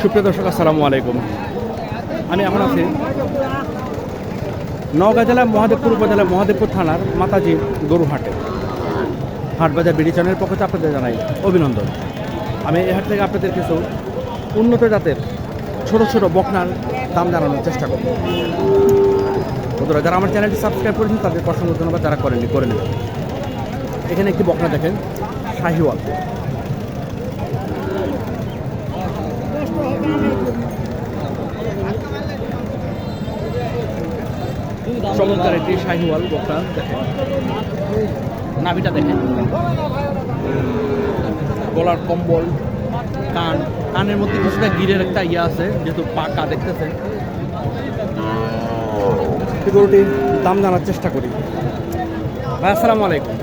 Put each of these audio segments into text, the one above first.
সুপ্রিয় দর্শক, আসসালামু আলাইকুম। আমি এখন আছি নওগাঁ জেলার মহাদেবপুর উপজেলার মহাদেবপুর থানার মাতাজি গরুহাটে। হাটবাজার বিডিচনের পক্ষে আপনাদের জানাই অভিনন্দন। আমি এ হাট থেকে আপনাদের কিছু উন্নত জাতের ছোট ছোট বকনার দাম জানানোর চেষ্টা করব। বন্ধুরা, যারা আমার চ্যানেলটি সাবস্ক্রাইব করেছেন তাদের অসংখ্য ধন্যবাদ, যারা করেননি, করে নেবেন। এখানে একটি বকনা দেখেন, শাহিওয়াল। চমৎকার একটি শাহিওয়াল বকনা দেখেন নাভিটা দেখেন। গলার কম্বল কান। কানের মধ্যে কিছুটা গিরের একটা ইয়ে আছে যেহেতু পাকা দেখতেছেন। গরুটির দাম জানার চেষ্টা করি। ভাই আসসালামু আলাইকুম।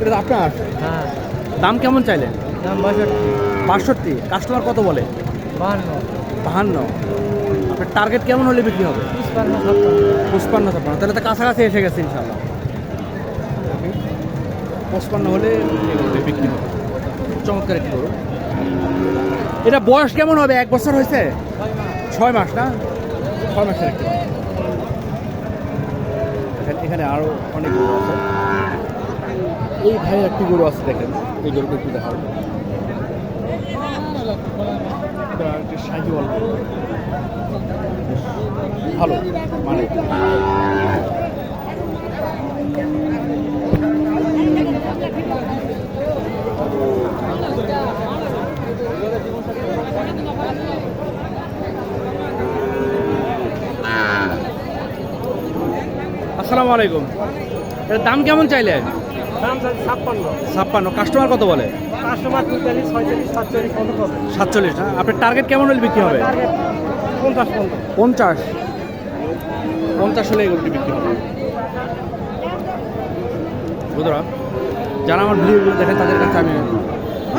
এটা তো আপনার? হ্যাঁ দাম কেমন চাইলেন? দাম বাষট্টি। বাষট্টি। কাস্টমার কত বলে? বাহান্ন। বাহান্ন। আপনার টার্গেট কেমন হলে বিক্রি হবে? পুষ্পান্ন পঁচপান্ন ছাপ্পান্ন। তাহলে তো কাছাকাছি এসে গেছে ইনশাল্লাহ পঁচপান্ন হলে বিক্রি হবে। চমৎকার একটি গরু। এটা বয়স কেমন হবে? এক বছর হয়েছে? ছয় মাস। না? ছয় মাসের একটি এখানে আরও অনেক গরু আছে। এই ভাইয়ের একটি গরু আছে দেখেন। এই গরুটা একটু দেখাবো এটা একটি শাহিওয়াল গরু। ভালো মানে আসসালামু আলাইকুম। এর দাম কেমন চাইলেন? ছাপ্পান্ন। কাস্টমার কত বলে? কাস্টমার সাতচল্লিশ না আপনার টার্গেট কেমন হলে বিক্রি হবে? পঞ্চাশ পঞ্চাশ। হলে এগুলোটি বিক্রি হবে। বুধরা যারা আমার ভিডিওগুলো দেখেন তাদের কাছে আমি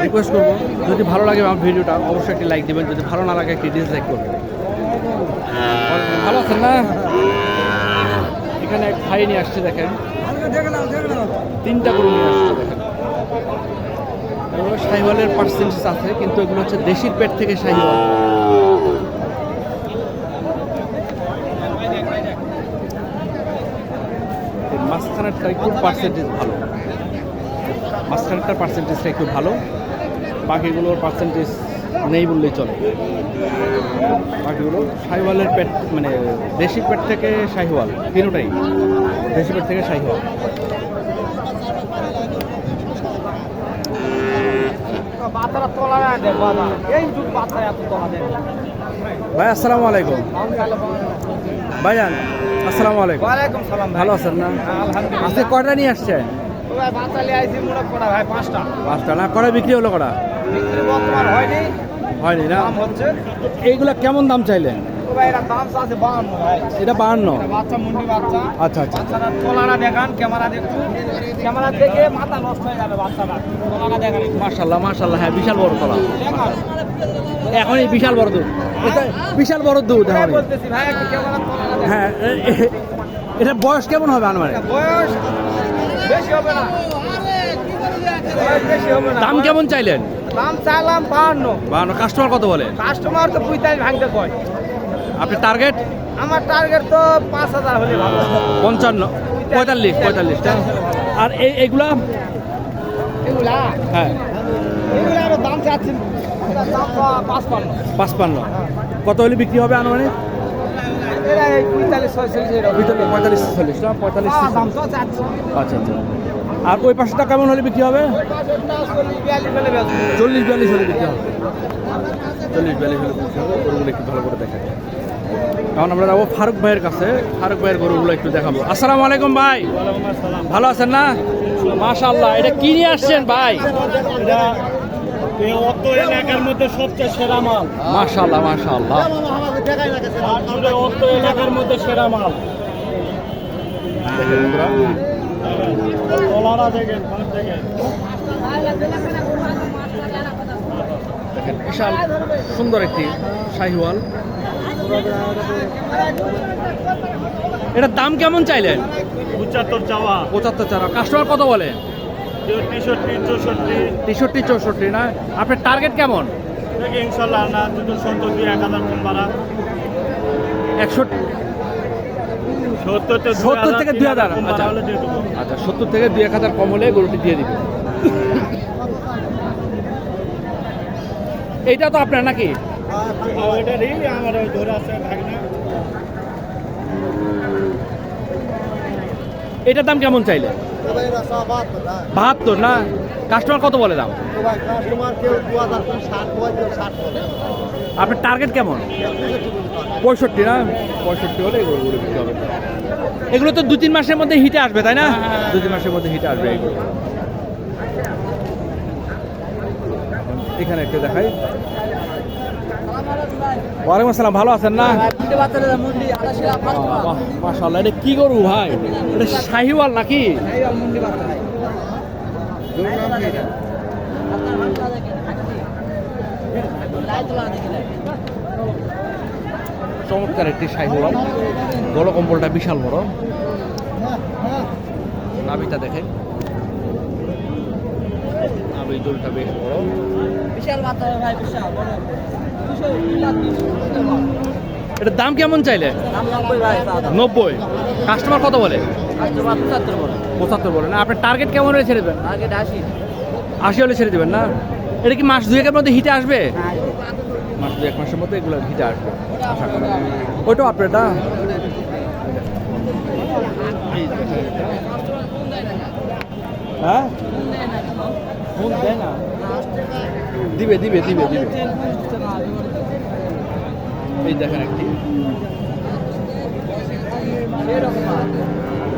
রিকোয়েস্ট করব যদি ভালো লাগে আমার ভিডিওটা অবশ্যই একটি লাইক দেবেন। যদি ভালো না লাগে একটি ডিসলাইক করবেন। ভালো আছেন না? এখানে এক ভাই নিয়ে আসছে দেখেন। তিনটা গরু নিয়ে আসছে, দেখেন। এগুলো পার্সেন্টেজ আছে, কিন্তু এগুলো হচ্ছে দেশির পেট থেকে এই মাঝখানেরটা একটু পার্সেন্টেজ ভালো। মাঝখানেরটার পার্সেন্টেজটা একটু ভালো। বাকিগুলোর পার্সেন্টেজ নেই বললেই চলে। বাকিগুলো শাহিওয়ালের পেট মানে দেশি পেট থেকে শাহিওয়াল তিনোটাই। দেশি পেট থেকে দেয় ভাই আসসালামু আলাইকুম। ভাইজান আসসালামু আলাইকুম। ওয়ালাইকুম সালাম ভালো আছেন না? আজকে কটা নিয়ে আসছেন ভাই পাঁচটা। না? কটা বিক্রি হলো কটা? বিক্রি হয়নি। হয়নি না? হচ্ছে। এইগুলা কেমন দাম চাইলেন? এটা বাহান্ন? বাচ্চা মুন্ডি বাচ্চা। আচ্ছা আচ্ছা বাচ্চারা তোলাটা দেখান ক্যামেরা দেখুন। ক্যামেরা দেখে মাথা নষ্ট হয়ে যাবে বাচ্চাটা তোলাটা দেখান মার্শাল্লাহ মার্শাল্লাহ হ্যাঁ বিশাল বড় তলা। দেখান। এখনই বিশাল বড় দুধ। এটা বিশাল বড় দুধ হ্যাঁ এ- এ- এটা বয়স কেমন হবে আনুমানিক? এটা বয়স বেশি হবে না। বয়স বেশি হবে না। দাম কেমন চাইলেন? দাম চাইলাম বাহান্ন। বাহান্ন। কাস্টমার কত বলে? কাস্টমার তো পঁয়তাল্লিশ ভাঙতে কয়। আপনি টার্গেট আমার টার্গেট তো পাঁচ হাজার হলে ভালো পঞ্চান্ন পঁয়তাল্লিশ পঁয়তাল্লিশটা আর এই এইগুলা এগুলা? হ্যাঁ। এগুলা আরও দাম চাচ্ছি। পাঁচপান্ন। পাঁচপান্ন। কত হলে বিক্রি হবে আনুমানিক? পঁয়তাল্লিশ ছয়চল্লিশ পঁয়তাল্লিশ পঁয়তাল্লিশ পঁয়তাল্লিশ হ্যাঁ, দাম তো চাচ্ছি। আচ্ছা আচ্ছা। আর ওই পাশেটা কেমন হলে বিক্রি হবে? চল্লিশ বিয়াল্লিশ হলে বিক্রি হবে। চল্লিশ বিয়াল্লিশ হলে বিক্রি হবে। গরুগুলো একটু ভালো করে দেখা এখন আমরা যাব ফারুক ভাইয়ের কাছে। ফারুক ভাইয়ের গরুগুলো একটু দেখাবো। আসসালামু আলাইকুম ভাই। ভালো আছেন না? মাশাআল্লাহ এটা কি নিয়ে আসছেন ভাই? এলাকার মধ্যে সবচেয়ে সেরা মাল। মাশাআল্লাহ মাশাআল্লাহ। এলাকার মধ্যে সেরা মাল। দেখেন বন্ধুরা। তলারা দেখেন দেখেন। দেখেন বিশাল সুন্দর একটি শাহিওয়াল। এটার দাম কেমন চাইলেন? পঁচাত্তর চাওয়া। পঁচাত্তর চাওয়া। কাস্টমার কত বলে? তেষট্টি চৌষট্টি। তেষট্টি চৌষট্টি না? আপনার টার্গেট কেমন? থেকে ইনশাল্লাহ না দুটো সত্তর দুই এক হাজার কম বাড়া। একশো সত্তর থেকে দুই হাজার আচ্ছা। আচ্ছা সত্তর থেকে দুই এক হাজার কম হলে গরুটি দিয়ে দিবে এইটা তো আপনার নাকি? ওইটারই আমার ওই ধরে আছে ভাগনা এটার দাম কেমন চাইলে? বাহাত্তর না? কাস্টমার কত বলে দাম? আপনার টার্গেট কেমন? পঁয়ষট্টি না? পঁয়ষট্টি হলে এগুলো বিক্রি হবে। এগুলো তো দু তিন মাসের মধ্যে হিটে আসবে তাই না? দু তিন মাসের মধ্যে হিটে আসবে এগুলো এখানে একটু দেখাই। ওয়ালাইকুম আসসালাম ভালো আছেন না? মাশাল্লাহ এটা কি গরু ভাই? এটা শাহিওয়াল নাকি? চমৎকার একটি শাহিওয়াল। বড় কম্বলটা বিশাল বড়। নাভিটা নাভি দোলটা বেশ বড়। বিশাল মাত্রা ভাই বিশাল বড়। এটার দাম কেমন চাইলে? নব্বই কাস্টমার কত বলে? পঁচাত্তর বলে। না? আপনার টার্গেট কেমন হলে ছেড়ে দেবেন? আশি। হলে ছেড়ে দেবেন না? এটা কি মাস দুয়েকের মধ্যে হিটে আসবে? মাস দু এক মাসের মধ্যে এগুলো হিটে আসবে। ওইটাও আপনার না? হ্যাঁ? ফোন দেয় না। দিবে দিবে দিবে দিবে। এই দেখেন একটি।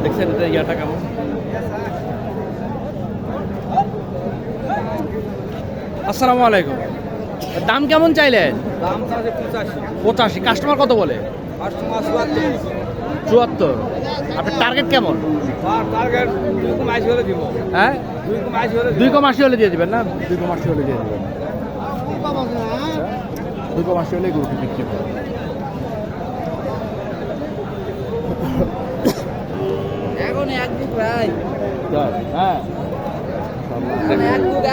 দেখছেন এটা ইয়াটা কেমন? আসসালামু আলাইকুম। দাম কেমন চাইলেন? দাম পঁচাশি। কাস্টমার কত বলে? কাস্টমার চুয়াত্তর। আপনার টার্গেট কেমন? দিব। হ্যাঁ? দুই কম আশি হলে দিয়ে দিবেন না? দুই কম আশি হলে দিয়ে দিবেন। দুই কম আশি হলে গরুটি বিক্রি হবে এখন এক বুক ভাই। হ্যাঁ।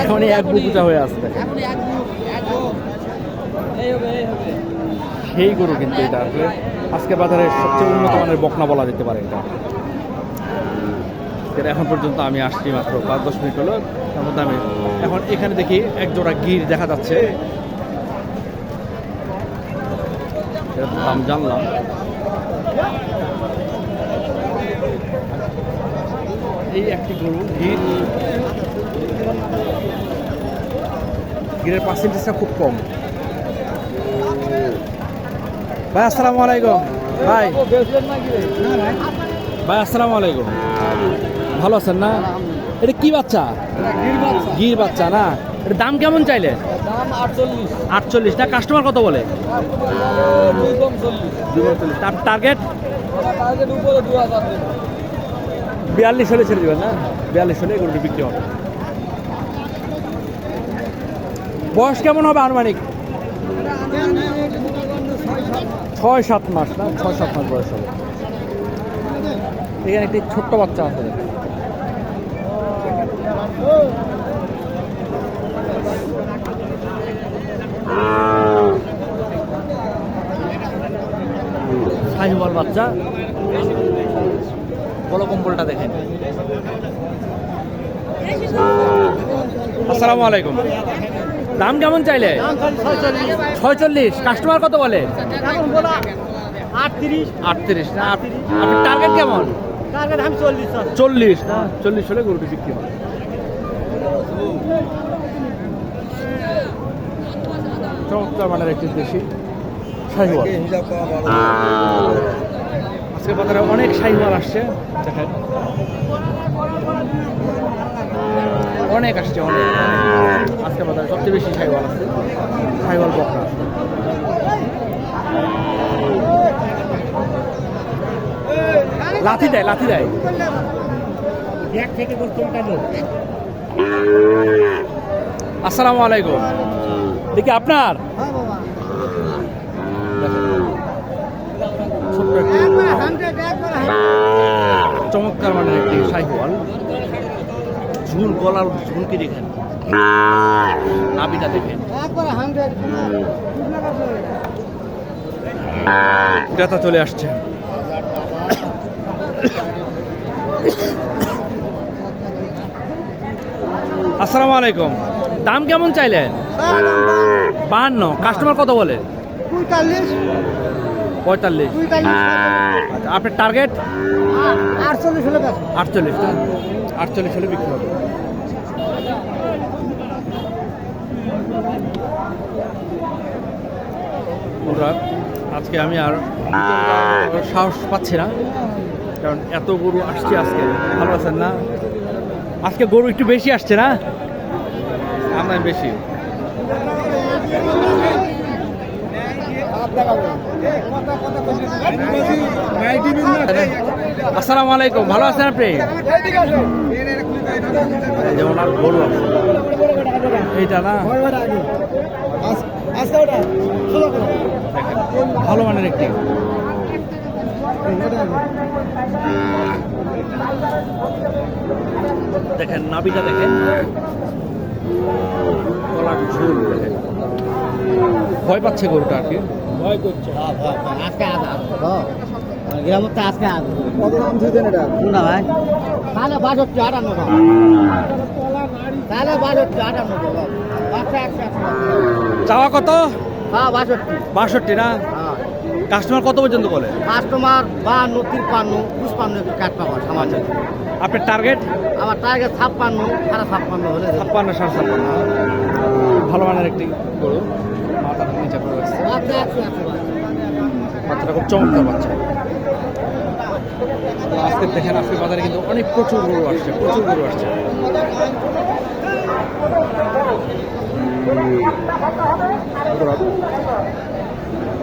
এখন এক বুক হয়ে আসবে সেই গরু কিন্তু এটা আসলে আজকে বাজারে সবচেয়ে উন্নত মানের বকনা বলা যেতে পারে এটা। এটা এখন পর্যন্ত আমি আসছি মাত্র পাঁচ দশ মিনিট হলো। তার মধ্যে আমি এখন এখানে দেখি এক জোড়া গির দেখা যাচ্ছে। দাম জানলাম। এই একটি গরু গির। গিরের পার্সেন্টেজটা খুব কম। ভাই, আসসালামু আলাইকুম। ভাই। ভাই, আসসালামু আলাইকুম। ভালো আছেন না? এটা কি বাচ্চা? গির বাচ্চা না? এটা দাম কেমন চাইলে? আটচল্লিশ। না কাস্টমার কত বলে? তার টার্গেট বিয়াল্লিশ হলে ছেড়ে দেবেন না? বিয়াল্লিশ হলে গরুটি বিক্রি হবে। বয়স কেমন হবে আনুমানিক? ছয়, সাত মাস না? ছয়, সাত মাস বয়স হবে। এখানে একটি ছোট্ট বাচ্চা আছে। সাহিওয়াল বাচ্চা। বড় কম্বলটা দেখেন। আসসালামু আলাইকুম। দাম কেমন চাইলে? ছয়চল্লিশ। কাস্টমার কত বলে? আটত্রিশ আটত্রিশ। না আপনার টার্গেট কেমন? টার্গেট আমি চল্লিশ চল্লিশ না? চল্লিশ হলে গরুটি বিক্রি হবে চমৎকার মানের একটি দেশি শাহিওয়াল। আজকে বাজারে অনেক শাহিওয়াল আসছে দেখেন। অনেক আসছে অনেক। আজকে বাজারে সবচেয়ে বেশি শাহিওয়াল আসছে শাহিওয়াল বকরা। লাথি দেয় লাথি দেয়। আসসালামু আলাইকুম। দেখি আপনার। চমৎকার মানে একটি সাইকেল। ঝুল গলার ঝুলকি দেখেন। নাবিটা দেখেন। ক্রেতা চলে আসছে। আসসালামু আলাইকুম। দাম কেমন চাইলেন? বাহান্ন। কাস্টমার কত বলে? পঁয়তাল্লিশ। আচ্ছা, আপনার টার্গেট? আটচল্লিশ হলে আটচল্লিশ আটচল্লিশ হলে বিক্রি হবে। বন্ধুরা, আজকে আমি আর সাহস পাচ্ছি না, কারণ এত গরু আসছে আজকে। ভালো আছেন না? আজকে গরু একটু বেশি আসছে না? আমদানি বেশি। আসসালামু আলাইকুম, ভালো আছেন আপনি? যেমন আর গরু এইটা না? ভালো মানের একটি। দেখেন নাবিটা দেখেন। গলার ঝুল দেখেন। ভয় পাচ্ছে গরুটা আর কি। ভয় করছে। আজকে গ্রামের তো আজকে কত দাম দিতেন এটা? কোনটা ভাই। তাহলে বাষট্টি আটান্ন টাকা তাহলে বাষট্টি আটান্ন টাকা চাওয়া কত? হ্যাঁ বাষট্টি। বাষট্টি না? হ্যাঁ। কাস্টমার কত পর্যন্ত বলে? কাস্টমার বাহান্ন তিপ্পান্ন পুষ্পান্ন একটু কাট পাবো সামান্য। আপনার টার্গেট আমার টার্গেট ছাপ্পান্ন সাড়ে ছাপ্পান্ন হলে ছাপ্পান্ন সাড়ে ছাপ্পান্ন। ভালো মানের একটি গরু। মাথাটা নিচে একশো ভাই। বাচ্চাটা খুব চমৎকার বাচ্চা। আজকে দেখেন আজকে বাজারে কিন্তু অনেক প্রচুর গরু আসছে প্রচুর গরু আসছে।